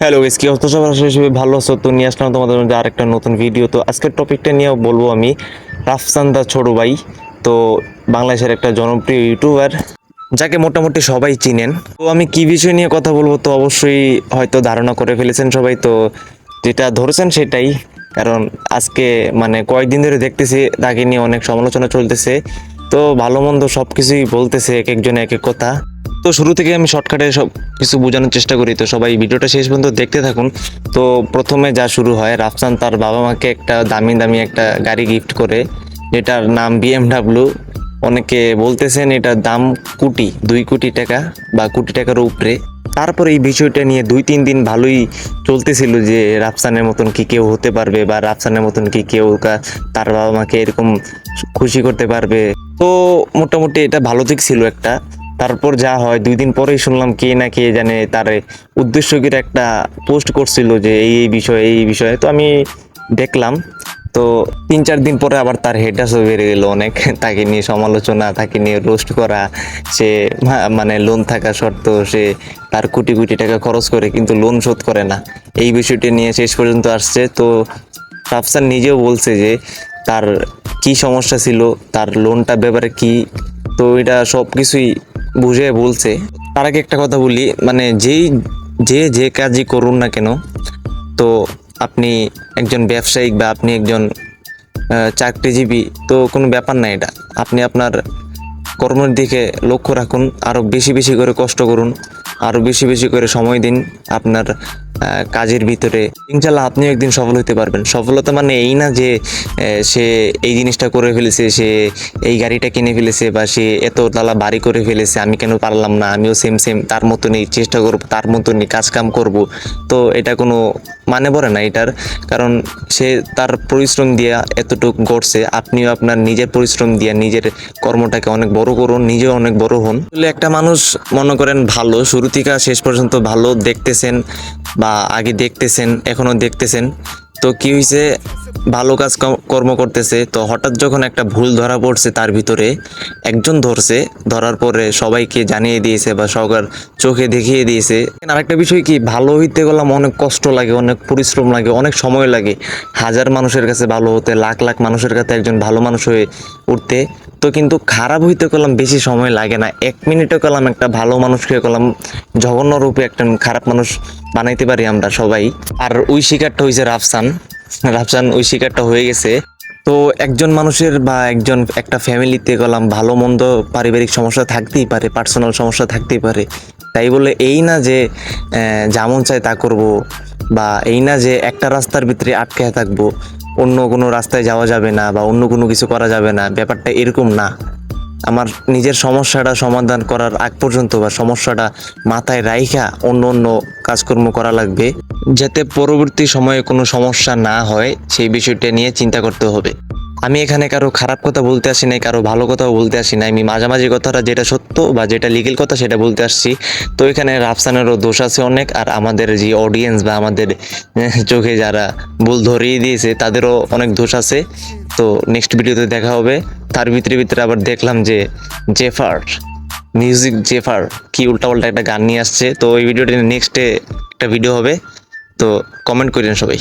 Hello guys কি অবস্থা? সবার সবাই ভালো আছো। তো নিয়ে আসলাম তোমাদের মধ্যে আরেকটা নতুন ভিডিও তো আজকের টপিকটা নিয়েও বলব আমি, রাফসান দা ছোট ভাই। তো বাংলাদেশের একটা জনপ্রিয় ইউটিউবার যাকে মোটামুটি সবাই চিনেন। তো আমি কি বিষয় নিয়ে কথা বলব তো অবশ্যই হয়তো ধারণা করে ফেলেছেন সবাই। তো যেটা ধরেছেন সেটাই। কারণ আজকে মানে কয়েকদিন ধরে দেখতেছি, তাকে নিয়ে অনেক সমালোচনা চলতেছে। তো ভালো মন্দ সব কিছুই বলতেছে, এক একজনে এক এক কথা। তো শুরু থেকে আমি শর্টকাটে সব কিছু বোঝানোর চেষ্টা করি। তো সবাই ভিডিওটা শেষ পর্যন্ত দেখতে থাকুন। তো প্রথমে যা শুরু হয়, রাফসান তার বাবা মাকে একটা দামি দামি একটা গাড়ি গিফট করে। যেটার নাম বিএমডাব্লিউ অনেকে বলতেছেন এটার দাম কোটি, দুই কোটি টাকা বা কোটি টাকার উপরে। তারপর এই বিষয়টা নিয়ে দুই, তিন দিন ভালোই চলতেছিল যে রাফসানের মতন কি কেউ হতে পারবে বা রাফসানের মতন কি কেউ তার বাবা মাকে এরকম খুশি করতে পারবে। তো মোটামুটি এটা ভালো দিক ছিল একটা। তারপর যা হয়, দুই দিন পরেই শুনলাম কে না কে জানে তার উদ্দেশ্যকের একটা পোস্ট করছিল যে এই এই বিষয়ে এই বিষয়ে। তো আমি দেখলাম, তো তিন, চার দিন পরে আবার তার হেটাসও বেড়ে গেল অনেক। তাকে নিয়ে সমালোচনা, তাকে নিয়ে রোস্ট করা, সে মানে লোন থাকা সত্ত্বেও সে তার কোটি কোটি টাকা খরচ করে কিন্তু লোন শোধ করে না। এই বিষয়টি নিয়ে শেষ পর্যন্ত আসছে। তো রাফসান নিজেও বলছে যে তার কি সমস্যা ছিল, তার লোনটা ব্যাপারে কি? তো এটা সব কিছুই বুঝে বলছে। তার আগে একটা কথা বলি মানে যেই, যে যে কাজই করুন না কেন, তো আপনি একজন ব্যবসায়িক বা আপনি একজন চাকরিজীবী, তো কোনো ব্যাপার না এটা। আপনি আপনার কর্মের দিকে লক্ষ্য রাখুন আরও বেশি বেশি করে কষ্ট করুন আরও বেশি বেশি করে সময় দিন, আপনার কাজের ভিতরে। ইনশাল্লাহ আপনিও একদিন সফল হতে পারবেন। সফলতা মানে এই না যে সে এই জিনিসটা করে ফেলেছে, সে এই গাড়িটা কিনে ফেলেছে বা সে এত তালা বাড়ি করে ফেলেছে, আমি কেন পারলাম না? আমিও সেম সেম তার মতনই চেষ্টা করব, তার মতনই কাজ কাম করব। তো এটা কোনো মানে পড়ে না এটার। কারণ সে তার পরিশ্রম দিয়া এতটুকু গড়ছে, আপনিও আপনার নিজের পরিশ্রম দিয়া নিজের কর্মটাকে অনেক বড় করুন, নিজেও অনেক বড় হন। একটা মানুষ মনে করেন ভালো, শুরু থেকে শেষ পর্যন্ত ভালো দেখতেছেন বা আগে দেখতেছেন এখনও দেখতেছেন। তো কি হয়েছে ভালো কাজ কর্ম করতেছে। তো হঠাৎ যখন একটা ভুল ধরা পড়ছে তার ভিতরে, একজন ধরছে, ধরার পরে সবাইকে জানিয়ে দিয়েছে বা সবার চোখে দেখিয়ে দিয়েছে। আরেকটা বিষয় কি, ভালো হইতে গেলাম অনেক কষ্ট লাগে, অনেক পরিশ্রম লাগে, অনেক সময় লাগে। হাজার মানুষের কাছে ভালো হতে, লাখ লাখ মানুষের কাছে একজন ভালো মানুষ হয়ে উঠতে, তো কিন্তু খারাপ হইতে গেলাম বেশি সময় লাগে না। এক মিনিটে গেলাম একটা ভালো মানুষকে গেলাম জঘন্য রূপে একটা খারাপ মানুষ বানাইতে পারি আমরা সবাই। আর ওই শিকারটা হয়েছে রাফসান। রাফসান ওই শিকারটা হয়ে গেছে। তো একজন মানুষের বা একজন একটা ফ্যামিলিতে গেলাম ভালো মন্দ পারিবারিক সমস্যা থাকতেই পারে, পার্সোনাল সমস্যা থাকতেই পারে। তাই বলে এই না যে যেমন চাই তা করব, বা এই না যে একটা রাস্তার ভিতরে আটকে থাকব। অন্য কোনো রাস্তায় যাওয়া যাবে না বা অন্য কোনো কিছু করা যাবে না, ব্যাপারটা এরকম না। আমার নিজের সমস্যাটা সমাধান করার আগ পর্যন্ত বা সমস্যাটা মাথায় রাইখা অন্য অন্য কাজকর্ম করা লাগবে, যাতে পরবর্তী সময়ে কোনো সমস্যা না হয়, সেই বিষয়টা নিয়ে চিন্তা করতে হবে। আমি এখানে কারও খারাপ কথা বলতে আসি নাই, কারও ভালো কথাও বলতে আসি নাই। আমি মাঝামাঝি কথাটা যেটা সত্য বা যেটা লিগেল কথা সেটা বলতে আসছি। তো এখানে রাফসানেরও দোষ আছে অনেক আর আমাদের যে অডিয়েন্স বা আমাদের, চোখে যারা ভুল ধরিয়ে দিয়েছে তাদেরও অনেক দোষ আছে। তো নেক্সট ভিডিওতে দেখা হবে। তার ভিতরে ভিতরে আবার দেখলাম যে জেফার মিউজিক জেফার কি উল্টাপাল্টা একটা গান নিয়ে আসছে। তো ওই ভিডিওটি নেক্সটে একটা ভিডিও হবে। তো কমেন্ট করেন সবাই।